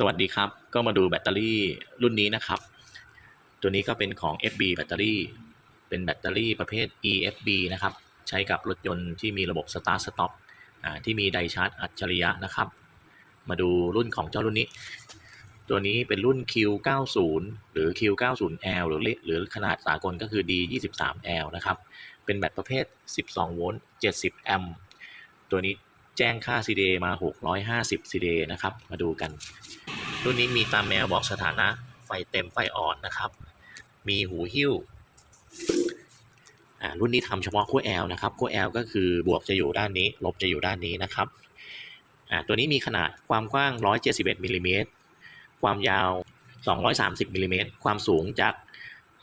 สวัสดีครับ ก็มาดูแบตเตอรี่รุ่นนี้นะครับ ตัวนี้ก็เป็นของ FB แบตเตอรี่ เป็นแบตเตอรี่ประเภท EFB นะครับ ใช้กับรถยนต์ที่มีระบบ Start Stop อ่าที่มีไดชาร์จอัจฉริยะนะครับ มาดูรุ่นของเจ้ารุ่นนี้ ตัวนี้เป็นรุ่น Q90 หรือ Q90L หรือเลหรือขนาดสากลก็คือ D23L นะครับ เป็นแบตประเภท 12 โวลต์ 70 แอมป์ ตัวนี้แจ้งค่า CDA มา 650 CDA นะครับ มาดูกัน รุ่นนี้มีตามแมวบอกสถานะไฟเต็มไฟอ่อนนะครับ มีหูหิ้วอ่ารุ่นนี้ทำเฉพาะขั้ว L นะครับขั้ว L ก็คือบวกจะอยู่ด้านนี้ ลบจะอยู่ด้านนี้นะครับอ่าตัวนี้มีขนาดความกว้าง 171มิลลิเมตรความยาว 230มิลลิเมตรความสูงจาก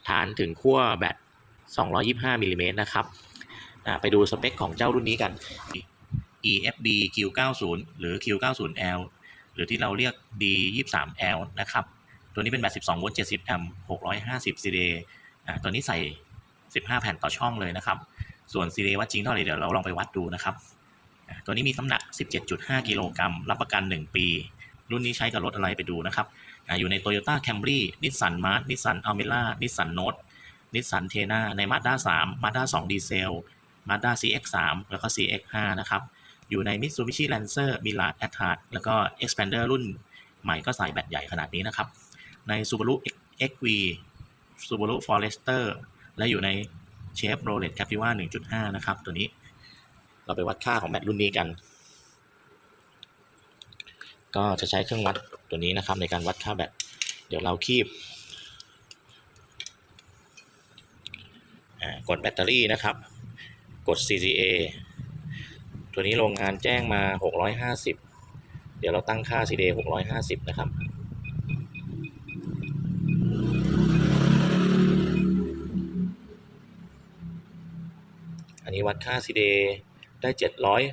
ฐานถึงขั้วแบต 225มิลลิเมตรนะครับอ่าไปดูสเปคของเจ้ารุ่นนี้กัน EFB Q90 หรือ Q90L หรือที่เราเรียก D23L นะครับ ตัวนี้เป็นแบต12 โวลต์ 70 แอมป์ 650 CDA อ่าตัวนี้ใส่ 15 แผ่นต่อช่องเลยนะครับ ส่วน CDA วัดจริงเท่าไหร่เดี๋ยวเราลองไปวัดดูนะครับ ตัวนี้มีน้ำหนัก 17.5 กิโลกรัม รับประกัน 1 ปี รุ่นนี้ใช้กับรถอะไรไปดูนะครับอ่าอยู่ใน Toyota Camry Nissan March Nissan Almera Nissan Note Nissan Terna ใน Mazda 3 Mazda 2 ดีเซล Mazda CX3 แล้วก็ CX5 นะครับ อยู่ใน Mitsubishi Lancer Mirage a t t a c แล้วก็ Expander รุ่นใหม่ก็ใส่แบตใหญ่ขนาดนี้นะครับ ใน Subaru XV Subaru Forester และอยู่ใน Chevrolet Captiva 1.5 นะครับ ตัวนี้ เราไปวัดค่าของแบตรุ่นนี้กัน ก็จะใช้เครื่องวัดตัวนี้นะครับ ในการวัดค่าแบตเดี๋ยวเราคีบกดแบตเตอรี่นะครับ กด CCA ตัวนี้โรงงานแจ้งมา 650 เดี๋ยวเราตั้งค่า CD 650 นะครับ อันนี้วัดค่า cd ได้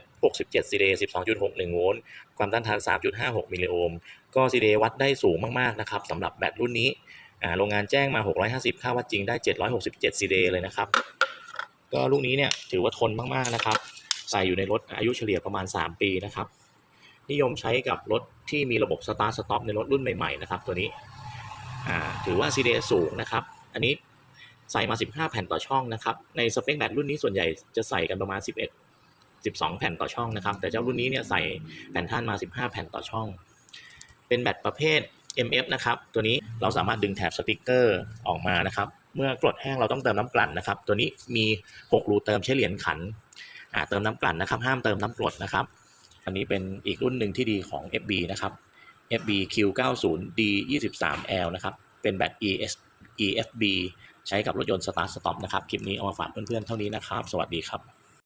767 CD 12.61 โวลต์ ความต้านทาน 3.56 มิลลิโอห์ม ก็ cd วัดได้สูงมากๆ นะครับสำหรับแบตรุ่นนี้โรงงานแจ้งมา 650 ค่าวัดจริงได้ 767 cd เลยนะครับ ก็ลูกนี้เนี่ยถือว่าทนมากๆ นะครับ ใส่อยู่ในรถอายุเฉลี่ยประมาณ 3 ปีนะครับ นิยมใช้กับรถที่มีระบบ Start Stop ในรถรุ่นใหม่ๆนะครับตัวนี้ถือว่า CDA สูงนะครับ อันนี้ใส่มา 15 แผ่นต่อช่องนะครับ ในสเปคแบตรุ่นนี้ส่วนใหญ่จะใส่กันประมาณ 11 12 แผ่นต่อช่องนะครับ แต่เจ้ารุ่นนี้เนี่ยใส่แผ่นท่านมา 15 แผ่นต่อช่อง เป็นแบตประเภท MF นะครับ ตัวนี้เราสามารถดึงแถบสติกเกอร์ออกมานะครับ เมื่อกรดแห้งเราต้องเติมน้ำกลั่นนะครับ ตัวนี้มี 6 รูเติมใช้เหรียญขัน เติมน้ำกลั่นนะครับ ห้ามเติมน้ำกรดนะครับ อันนี้เป็นอีกรุ่นหนึ่งที่ดีของ FB นะครับ FB Q90D23L นะครับ เป็นแบต ES EFB ใช้กับรถยนต์ Start Stop นะครับ คลิปนี้เอามาฝากเพื่อนๆเท่านี้นะครับ สวัสดีครับ